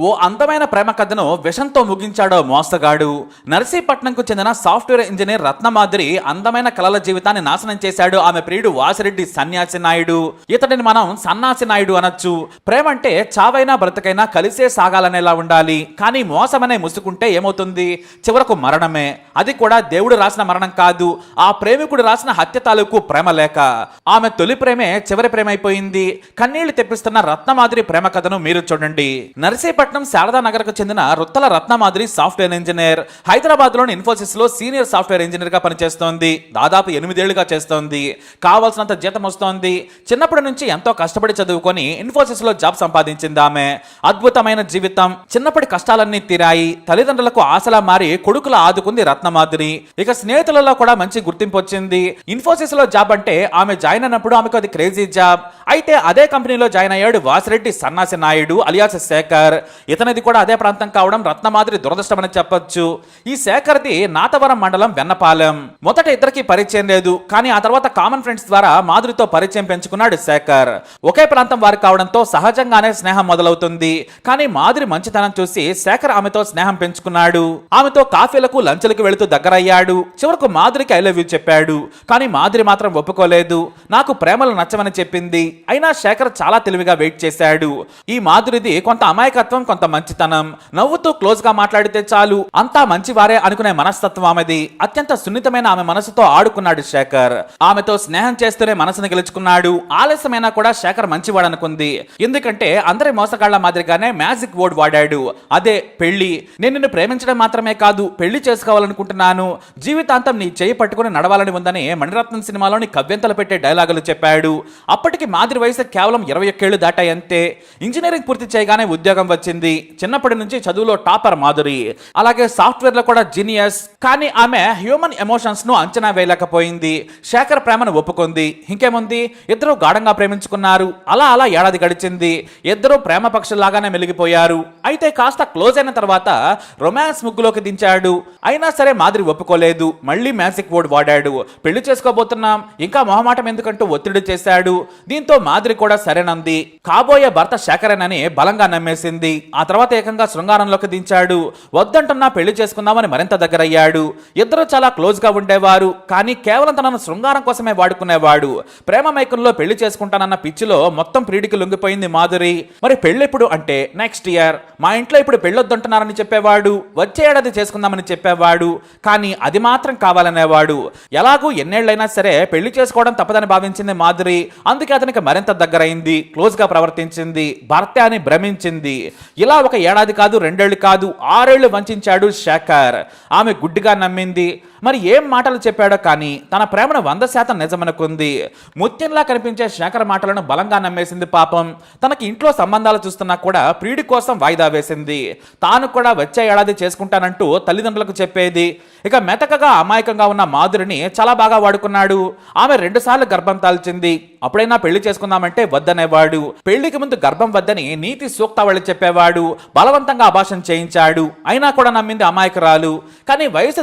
ఓ అందమైన ప్రేమ కథను విషంతో ముగించాడో మోసగాడు. నర్సీపట్నంకు చెందిన సాఫ్ట్వేర్ ఇంజనీర్ రత్నమాదిరి అందమైన కళల జీవితాన్ని నాశనం చేశాడు. ఆమె ప్రియుడు వాసిరెడ్డి సన్యాసి నాయుడు. ఇతడిని మనం సన్నాసి నాయుడు అనొచ్చు. ప్రేమ అంటే చావైనా బ్రతకైనా కలిసే సాగాలనేలా ఉండాలి. కానీ మోసమనే ముసుకుంటే ఏమవుతుంది? చివరకు మరణమే. అది కూడా దేవుడు రాసిన మరణం కాదు. ఆ ప్రేమికుడు రాసిన హత్య తాలూకు ప్రేమ లేక. ఆమె తొలి ప్రేమే చివరి ప్రేమ అయిపోయింది కన్నీళ్ళు తెప్పిస్తున్న రత్నమాదిరి ప్రేమ కథను మీరు చూడండి. నర్సీపట్నం శారదా నగర్కు చెందిన రుత్తల రత్నమాదిరి సాఫ్ట్వేర్ ఇంజనీర్. హైదరాబాద్లోని ఇన్ఫోసిస్లో ఇన్ఫోసిస్లో సీనియర్ సాఫ్ట్వేర్ ఇంజనీర్గా పనిచేస్తోంది. దాదాపు ఎనిమిదేళ్ళుగా చేస్తోంది. కావాల్సినంత జీతం వస్తోంది. చిన్నప్పటి నుంచి ఎంతో కష్టపడి చదువుకొని ఇన్ఫోసిస్లో జాబ్ సంపాదించింది ఆమె. అద్భుతమైన జీవితం. చిన్నప్పటి కష్టాలన్నీ తీరాయి. తల్లిదండ్రులకు ఆశలా మారి కొడుకుల ఆదుకుంది రత్నమాదిరి. ఇక స్నేహితులలో కూడా మంచి గుర్తింపు వచ్చింది. ఇన్ఫోసిస్లో జాబ్ అంటే ఆమె జాయిన్ అయినప్పుడు ఆమెకు అది క్రేజీ జాబ్. అయితే అదే కంపెనీలో జాయిన్ అయ్యాడు వాసిరెడ్డి సన్నాసి నాయుడు అలియాస్ శేఖర్. ఇతనిది కూడా అదే ప్రాంతం కావడం రత్నమాదిరి దురదృష్టమని చెప్పొచ్చు. ఈ శేఖర్ది నాతవరం మండలం వెన్నపాలెం. మొదట ఇద్దరికి పరిచయం లేదు. కానీ ఆ తర్వాత కామన్ ఫ్రెండ్స్ ద్వారా మాధురితో పరిచయం పెంచుకున్నాడు శేఖర్. ఒకే ప్రాంతం వారు కావడంతో సహజంగానే స్నేహం మొదలవుతుంది. కానీ మాధురి మంచితనం చూసి శేఖర్ ఆమెతో స్నేహం పెంచుకున్నాడు. ఆమెతో కాఫీలకు లంచ్లకు వెళుతూ దగ్గరయ్యాడు. చివరకు మాధురికి ఐ లవ్ యూ చెప్పాడు. కానీ మాధురి మాత్రం ఒప్పుకోలేదు. నాకు ప్రేమలు నచ్చమని చెప్పింది. అయినా శేఖర్ చాలా తెలివిగా వెయిట్ చేశాడు. ఈ మాధురిది కొంత అమాయకత్వం కొంత మంచితనం. నవ్వుతూ క్లోజ్గా మాట్లాడితే చాలు. అంతా మంచివారే అనుకునే మనస్తత్వం ఆమెది. అత్యంత సున్నితమైన ఆమె మనసుతో ఆడుకున్నాడు శేఖర్. ఆమెతో స్నేహం చేస్తూనే మనసును గెలుచుకున్నాడు. ఆలస్యమైనా కూడా శేఖర్ మంచివాడు అనుకుంది ఎందుకంటే అందరి మోసగాళ్ళ మాదిరిగానే మ్యాజిక్ వర్డ్ వాడాడు. అదే పెళ్ళి నేను నిన్ను ప్రేమించడం మాత్రమే కాదు పెళ్ళి చేసుకోవాలనుకుంటున్నాను. జీవితాంతం నీ చేయి పట్టుకుని నడవాలని ఉందని మణిరత్నం సినిమాలోని కవ్యంతలు పెట్టే డైలాగులు చెప్పాడు. అప్పటికి మాదిరి వయసు కేవలం ఇరవై ఒక్కేళ్ళు దాటాయంతే. ఇంజనీరింగ్ పూర్తి చేయగానే ఉద్యోగం వచ్చింది. చిన్నప్పటి నుంచి చదువులో టాపర్ మాధురి అలాగే సాఫ్ట్వేర్లో కూడా జీనియస్. కానీ ఆమె హ్యూమన్ ఎమోషన్స్ను అంచనా వేయలేకపోయింది. శేఖర్ ప్రేమను ఒప్పుకుంది. ఇంకేముంది? ఇద్దరు గాఢంగా ప్రేమించుకున్నారు. అలా అలా ఏడాది గడిచింది. ఇద్దరు ప్రేమ పక్షుల్లాగానే మెలిగిపోయారు. అయితే కాస్త క్లోజ్ అయిన తర్వాత రొమాన్స్ ముగ్గులోకి దించాడు. అయినా సరే మాదిరి ఒప్పుకోలేదు. మళ్ళీ మ్యాజిక్ వర్డ్ వాడాడు. పెళ్ళి చేసుకోబోతున్నాం. ఇంకా మొహమాటం ఎందుకంటూ ఒత్తిడి చేశాడు. దీంతో మాదిరి కూడా సరేనంది. కాబోయే భర్త శేఖరేనని బలంగా నమ్మేసింది. ఆ తర్వాత ఏకంగా శృంగారంలోకి దించాడు. వద్దంటున్నా పెళ్ళి చేసుకుందామని మరింత దగ్గరయ్యాడు. ఇద్దరు చాలా క్లోజ్గా ఉండేవారు. కానీ కేవలం తనను శృంగారం కోసమే వాడుకునేవాడు. ప్రేమ మైకంలో పెళ్ళి చేసుకుంటానన్న పిచ్చిలో మొత్తం ప్రీడికి లొంగిపోయింది మాధురి. మరి పెళ్ళెప్పుడు అంటే నెక్స్ట్ ఇయర్ మా ఇంట్లో ఇప్పుడు పెళ్ళొద్దంటున్నారని చెప్పేవాడు. వచ్చే ఏడాది చేసుకుందామని చెప్పేవాడు. కానీ అది మాత్రం కావాలనేవాడు. ఎలాగూ ఎన్నేళ్ళైనా సరే పెళ్ళి చేసుకోవడం తప్పదని భావించింది మాధురి. అందుకే అతనికి మరింత దగ్గరైంది. క్లోజ్గా ప్రవర్తించింది. భర్త అని భ్రమించింది. ఇలా ఒక ఏడాది కాదు రెండేళ్ళు కాదు ఆరేళ్ళు వంచాడు శేఖర్. ఆమె గుడ్డిగా నమ్మింది. మరి ఏం మాటలు చెప్పాడో కానీ తన ప్రేమను వంద శాతం నిజమనుకుంది. ముత్యంలా కనిపించే శేఖర్ మాటలను బలంగా నమ్మేసింది పాపం. తనకి ఇంట్లో సంబంధాలు చూస్తున్నా కూడా ప్రియుడి కోసం వాయిదా వేసింది. తాను కూడా వచ్చే ఏడాది చేసుకుంటానంటూ తల్లిదండ్రులకు చెప్పేది. ఇక మెతకగా అమాయకంగా ఉన్న మాధురిని చాలా బాగా వాడుకున్నాడు. ఆమె రెండుసార్లు గర్భం తాల్చింది. అప్పుడైనా పెళ్ళి చేసుకుందామంటే వద్దనేవాడు. పెళ్ళికి ముందు గర్భం వద్దని నీతి సూక్తావళి చెప్పేవాడు. బలవంతంగా అభాషణ చేయించాడు. అయినా కూడా నమ్మింది అమాయకురాలు. కానీ వయసు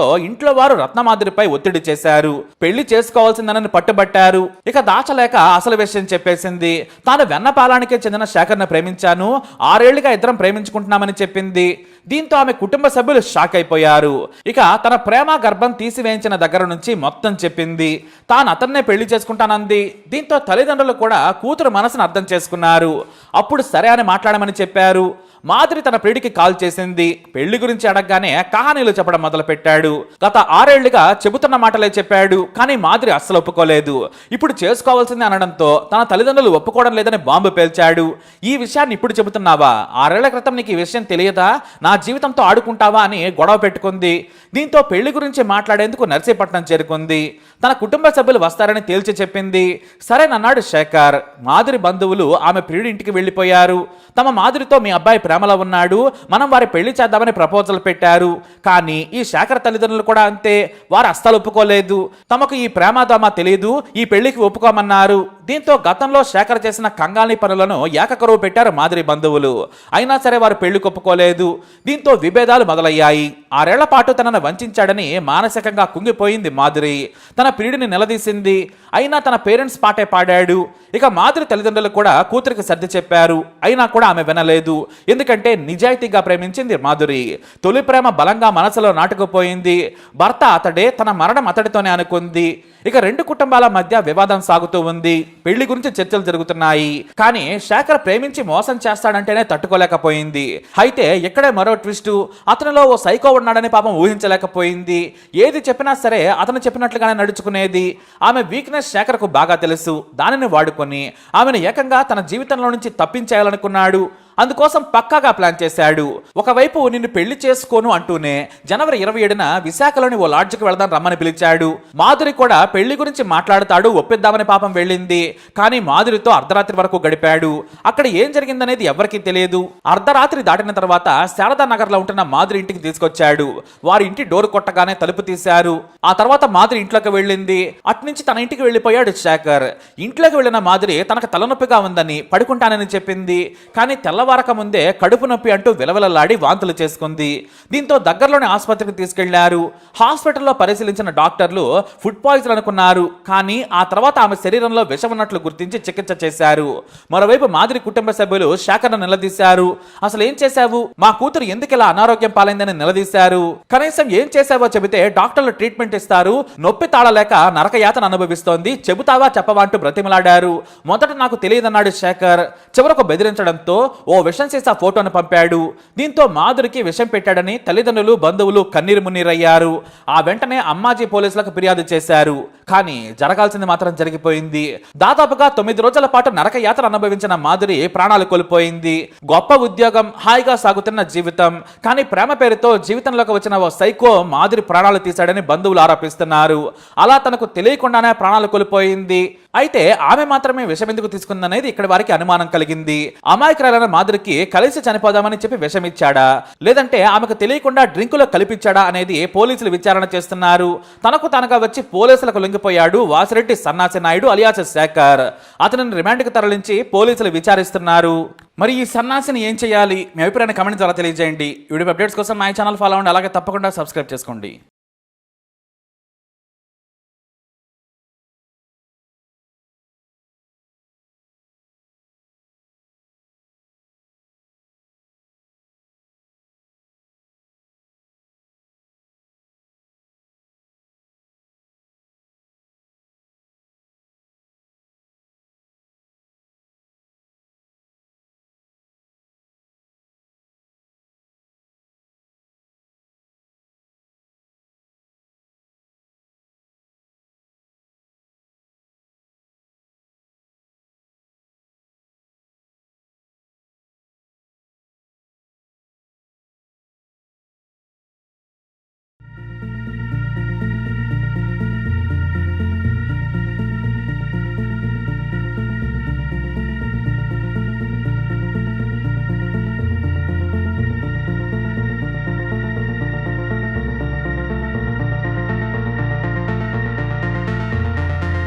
దాటిపోతుండడంతో ఇంట్లో వారు రత్నమాదిరిపై ఒత్తిడి చేశారు. పెళ్ళి చేసుకోవాల్సిందనని పట్టుబట్టారు. ఇక దాచలేక అసలు విషయం చెప్పేసింది. తాను వెన్నపాలానికే చెందిన శేఖర్ను ప్రేమించాను. ఆరేళ్ళుగా ఇద్దరం ప్రేమించుకుంటున్నామని చెప్పింది. దీంతో ఆమె కుటుంబ సభ్యులు షాక్ అయిపోయారు. ఇక తన ప్రేమ గర్భం తీసివేయించిన దగ్గర నుంచి మొత్తం చెప్పింది. తాను అతన్నే పెళ్ళి చేసుకుంటానంది. దీంతో తల్లిదండ్రులు కూడా కూతురు మనసును అర్థం చేసుకున్నారు. అప్పుడు సరే అని మాట్లాడమని చెప్పారు. మాధురి తన ప్రియుడికి కాల్ చేసింది. పెళ్ళి గురించి అడగగానే కహానీలు చెప్పడం మొదలుపెట్టాడు. గత ఆరేళ్ళుగా చెబుతున్న మాటలే చెప్పాడు. కానీ మాధురి అస్సలు ఒప్పుకోలేదు. ఇప్పుడు చేసుకోవాల్సింది అనడంతో తన తల్లిదండ్రులు ఒప్పుకోవడం లేదని బాంబు పేల్చాడు. ఈ విషయాన్ని ఇప్పుడు చెబుతున్నావా? ఆరేళ్ళ క్రితం నీకు ఈ విషయం తెలియదా? నా జీవితంతో ఆడుకుంటావా అని గొడవ పెట్టుకుంది. దీంతో పెళ్ళి గురించి మాట్లాడేందుకు నర్సీపట్నం చేరుకుంది. తన కుటుంబ సభ్యులు వస్తారని తేల్చి చెప్పింది. సరేనన్నాడు శేఖర్. మాధురి బంధువులు ఆమె ప్రియుడి ఇంటికి వెళ్ళిపోయారు. తమ మాధురితో మీ అబ్బాయి ప్రేమలో ఉన్నాడు. మనం వారి పెళ్ళి చేద్దామని ప్రపోజల్ పెట్టారు. కానీ ఈ శేఖర్ తల్లిదండ్రులు కూడా అంతే. వారు అస్సలు ఒప్పుకోలేదు. తమకు ఈ ప్రేమ తమ తెలియదు ఈ పెళ్ళికి ఒప్పుకోమన్నారు. దీంతో గతంలో శేఖర్ చేసిన కంగాలి పనులను ఏకకరువు పెట్టారు మాదిరి బంధువులు. అయినా సరే వారు పెళ్ళి కొప్పుకోలేదు. దీంతో విభేదాలు మొదలయ్యాయి. ఆరేళ్ళ పాటు తనను వంచాడని మానసికంగా కుంగిపోయింది మాధురి తన ప్రియుడిని నిలదీసింది. అయినా తన పేరెంట్స్ పాటే పాడాడు. ఇక మాధురి తల్లిదండ్రులు కూడా కూతురికి సర్ది చెప్పారు. అయినా కూడా ఆమె వినలేదు. ఎందుకంటే నిజాయితీగా ప్రేమించింది మాధురి తొలి ప్రేమ బలంగా మనసులో నాటుకుపోయింది. భర్త అతడే తన మరణం అతడితోనే అనుకుంది. ఇక రెండు కుటుంబాల మధ్య వివాదం సాగుతూ ఉంది. పెళ్ళి గురించి చర్చలు జరుగుతున్నాయి. కానీ శేఖర్ ప్రేమించి మోసం చేస్తాడంటేనే తట్టుకోలేకపోయింది. అయితే ఇక్కడే మరో ట్విస్ట్. అతనిలో ఓ సైకో ఉన్నాడని పాపం ఊహించలేకపోయింది. ఏది చెప్పినా సరే అతను చెప్పినట్లుగానే నడుచుకునేది. ఆమె వీక్నెస్ శేఖర్కు బాగా తెలుసు. దానిని వాడుకొని ఆమెను ఏకంగా తన జీవితంలో నుంచి తప్పించేయాలనుకున్నాడు. అందుకోసం పక్కాగా ప్లాన్ చేశాడు. ఒకవైపు నిన్ను పెళ్ళి చేసుకోను అంటూనే జనవరి ఇరవై ఏడున విశాఖలోని ఓ లాడ్జ్కి వెళదాం రమ్మని పిలిచాడు. మాధురి కూడా పెళ్ళి గురించి మాట్లాడుతాడు ఒప్పిద్దామని పాపం వెళ్ళింది. కానీ మాధురితో అర్ధరాత్రి వరకు గడిపాడు. అక్కడ ఏం జరిగిందనేది ఎవరికీ తెలియదు. అర్ధరాత్రి దాటిన తర్వాత శారదా నగర్లో ఉంటున్న మాధురి ఇంటికి తీసుకొచ్చాడు. వారి ఇంటి డోర్ కొట్టగానే తలుపు తీశారు. ఆ తర్వాత మాధురి ఇంట్లోకి వెళ్ళింది. అట్నుంచి తన ఇంటికి వెళ్ళిపోయాడు శేఖర్. ఇంట్లోకి వెళ్ళిన మాధురి తనకు తలనొప్పిగా ఉందని పడుకుంటానని చెప్పింది. కానీ తెల్లవారు ముందే కడుపు నొప్పి అంటూ విలవిలలాడి వాంతులు చేసుకుంది. దీంతో దగ్గరలోని ఆసుపత్రికి తీసుకెళ్ళారు. హాస్పిటల్లో పరిశీలించిన డాక్టర్లు ఫుడ్ పాయిజన్ అనుకున్నారు. కానీ ఆ తర్వాత ఆమె శరీరంలో విషం ఉన్నట్లు గుర్తించి చికిత్స చేశారు. మరోవైపు మాదిరి కుటుంబ సభ్యులు శాఖను నిలదీశారు. అసలు ఏం చేశావు? మా కూతురు ఎందుకు ఇలా అనారోగ్యం పాలైందని నిలదీశారు? కనీసం ఏం చేశావో చెబితే డాక్టర్లు ట్రీట్మెంట్ ఇస్తారు. నొప్పి తాళలేక నరకయాతన అనుభవిస్తోంది. చెబుతావా చెప్పవా అంటూ బ్రతిమలాడారు. మొదట నాకు తెలియదన్నాడు శేఖర్. చివరకు బెదిరించడంతో ఓ విషం సీసా ఫోటోను పంపాడు. దీంతో మాధురికి విషం పెట్టాడని తల్లిదండ్రులు బంధువులు కన్నీరు మున్నీరయ్యారు. ఆ వెంటనే అమ్మాజీ పోలీసులకు ఫిర్యాదు చేశారు. కానీ జరగాల్సింది మాత్రం జరిగిపోయింది. దాదాపుగా తొమ్మిది రోజుల పాటు నరక యాత్ర అనుభవించిన మాధురి ప్రాణాలు కోల్పోయింది. గొప్ప ఉద్యోగం హాయిగా సాగుతున్న జీవితం. కానీ ప్రేమ పేరుతో జీవితంలోకి వచ్చిన ఓ సైకో మాధురి ప్రాణాలు తీశాడని బంధువులు ఆరోపిస్తున్నారు. అలా తనకు తెలియకుండానే ప్రాణాలు కోల్పోయింది. అయితే ఆమె మాత్రమే విషం ఎందుకు తీసుకుందనేది ఇక్కడ వారికి అనుమానం కలిగింది. అమాయకురాలైన మాధురికి కలిసి చనిపోదామని చెప్పి విషం ఇచ్చాడా లేదంటే ఆమెకు తెలియకుండా డ్రింకులో కలిపించాడా అనేది పోలీసులు విచారణ చేస్తున్నారు. తనకు తనగా వచ్చి పోలీసులకు లొంగిపోయాడు వాసిరెడ్డి సన్నాసి నాయుడు అలియాస శేఖర్. అతనిని రిమాండ్కి తరలించి పోలీసులు విచారిస్తున్నారు. మరి ఈ సన్నాసిని ఏం చేయాలి? మీ అభిప్రాయాన్ని కమెంట్ ద్వారా తెలియజేయండి. వీడియో అప్డేట్స్ కోసం మా ఛానల్ ఫాలో అవ్వండి. అలాగే తప్పకుండా సబ్స్క్రైబ్ చేసుకోండి.